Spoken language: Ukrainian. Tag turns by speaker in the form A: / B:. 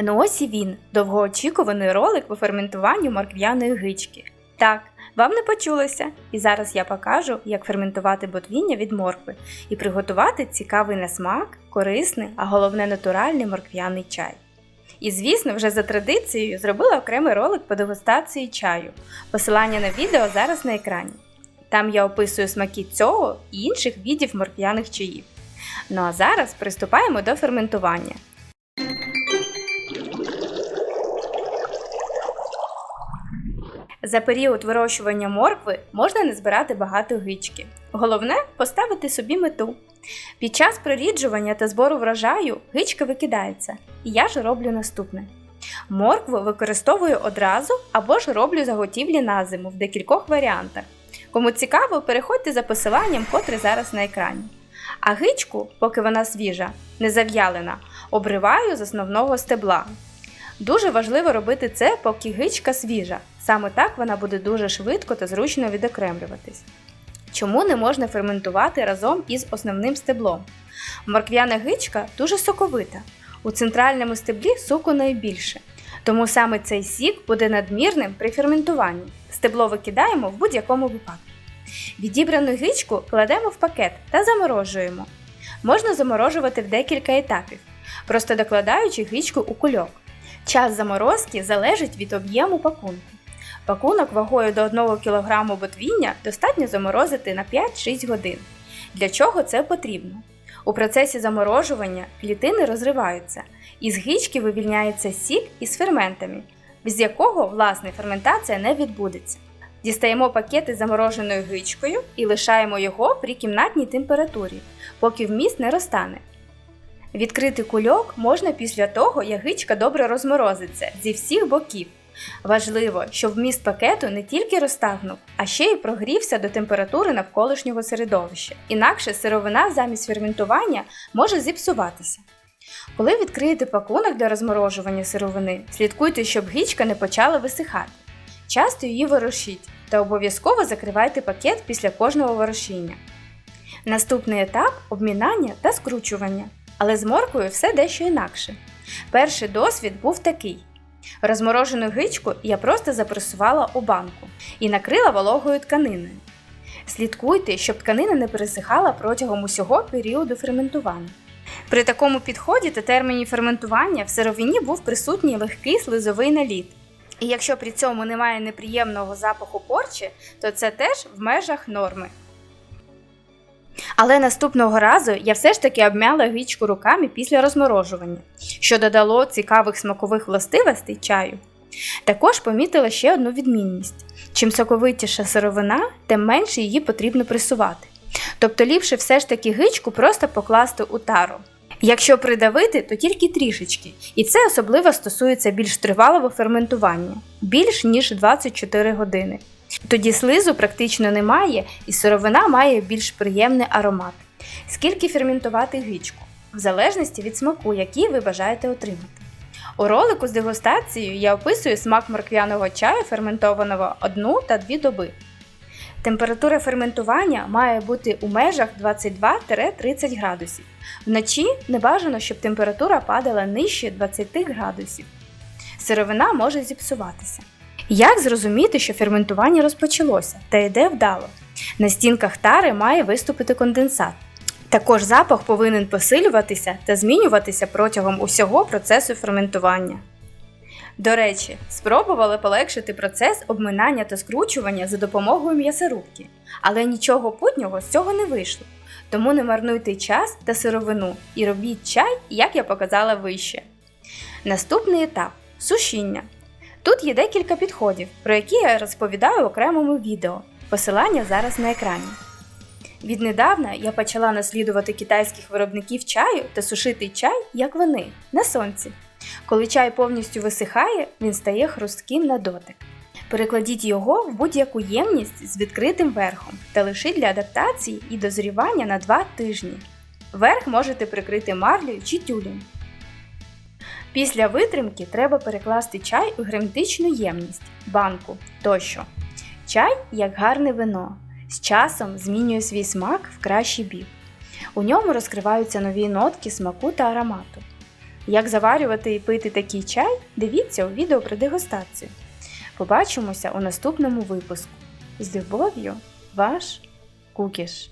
A: Ну ось і він, довгоочікуваний ролик по ферментуванню морквяної гички. Так, вам не почулося, і зараз я покажу, як ферментувати ботвіння від моркви і приготувати цікавий на смак, корисний, а головне натуральний морквяний чай. І звісно, вже за традицією зробила окремий ролик по дегустації чаю. Посилання на відео зараз на екрані. Там я описую смаки цього і інших видів морквяних чаїв. Ну а зараз приступаємо до ферментування. За період вирощування моркви можна не збирати багато гички. Головне поставити собі мету. Під час проріджування та збору врожаю гичка викидається, і я ж роблю наступне. Моркву використовую одразу або ж роблю заготівлі на зиму в декількох варіантах. Кому цікаво, переходьте за посиланням, котре зараз на екрані. А гичку, поки вона свіжа, не зав'ялена, обриваю з основного стебла. Дуже важливо робити це, поки гичка свіжа. Саме так вона буде дуже швидко та зручно відокремлюватись. Чому не можна ферментувати разом із основним стеблом? Морквяна гичка дуже соковита. У центральному стеблі соку найбільше. Тому саме цей сік буде надмірним при ферментуванні. Стебло викидаємо в будь-якому випадку. Відібрану гичку кладемо в пакет та заморожуємо. Можна заморожувати в декілька етапів, просто докладаючи гичку у кульок. Час заморозки залежить від об'єму пакунку. Пакунок вагою до 1 кг ботвіння достатньо заморозити на 5-6 годин. Для чого це потрібно? У процесі заморожування клітини розриваються, і з гички вивільняється сік із ферментами, без якого власне ферментація не відбудеться. Дістаємо пакети замороженою гичкою і лишаємо його при кімнатній температурі, поки вміст не розтане. Відкрити кульок можна після того, як гичка добре розморозиться зі всіх боків. Важливо, щоб вміст пакету не тільки розтагнув, а ще й прогрівся до температури навколишнього середовища. Інакше сировина замість ферментування може зіпсуватися. Коли відкриєте пакунок для розморожування сировини, слідкуйте, щоб гичка не почала висихати. Часто її ворушіть та обов'язково закривайте пакет після кожного ворушіння. Наступний етап обмінання та скручування. Але з морквою все дещо інакше. Перший досвід був такий: розморожену гичку я просто запресувала у банку і накрила вологою тканиною. Слідкуйте, щоб тканина не пересихала протягом усього періоду ферментування. При такому підході та терміні ферментування в сировині був присутній легкий слизовий наліт. І якщо при цьому немає неприємного запаху порчі, то це теж в межах норми. Але наступного разу я все ж таки обмяла гічку руками після розморожування, що додало цікавих смакових властивостей чаю. Також помітила ще одну відмінність: чим соковитіша сировина, тим менше її потрібно пресувати. Тобто ліпше все ж таки гичку просто покласти у тару. Якщо придавити, то тільки трішечки, і це особливо стосується більш тривалого ферментування більш ніж 24 години. Тоді слизу практично немає, і сировина має більш приємний аромат. Скільки ферментувати гичку? В залежності від смаку, який ви бажаєте отримати. У ролику з дегустацією я описую смак морквяного чаю ферментованого 1 та 2 доби. Температура ферментування має бути у межах 22-30 градусів. Вночі не бажано, щоб температура падала нижче 20 градусів. Сировина може зіпсуватися. Як зрозуміти, що ферментування розпочалося та йде вдало? На стінках тари має виступити конденсат. Також запах повинен посилюватися та змінюватися протягом усього процесу ферментування. До речі, спробували полегшити процес обминання та скручування за допомогою м'ясорубки, але нічого путнього з цього не вийшло. Тому не марнуйте час та сировину і робіть чай, як я показала вище. Наступний етап сушіння. Тут є декілька підходів, про які я розповідаю в окремому відео. Посилання зараз на екрані. Віднедавна я почала наслідувати китайських виробників чаю та сушити чай, як вони, на сонці. Коли чай повністю висихає, він стає хрустким на дотик. Перекладіть його в будь-яку ємність з відкритим верхом та лишіть для адаптації і дозрівання на 2 тижні. Верх можете прикрити марлею чи тюлем. Після витримки треба перекласти чай у герметичну ємність, банку тощо. Чай, як гарне вино, з часом змінює свій смак в кращий бік. У ньому розкриваються нові нотки смаку та аромату. Як заварювати і пити такий чай, дивіться у відео про дегустацію. Побачимося у наступному випуску. З любов'ю, ваш Кукіш.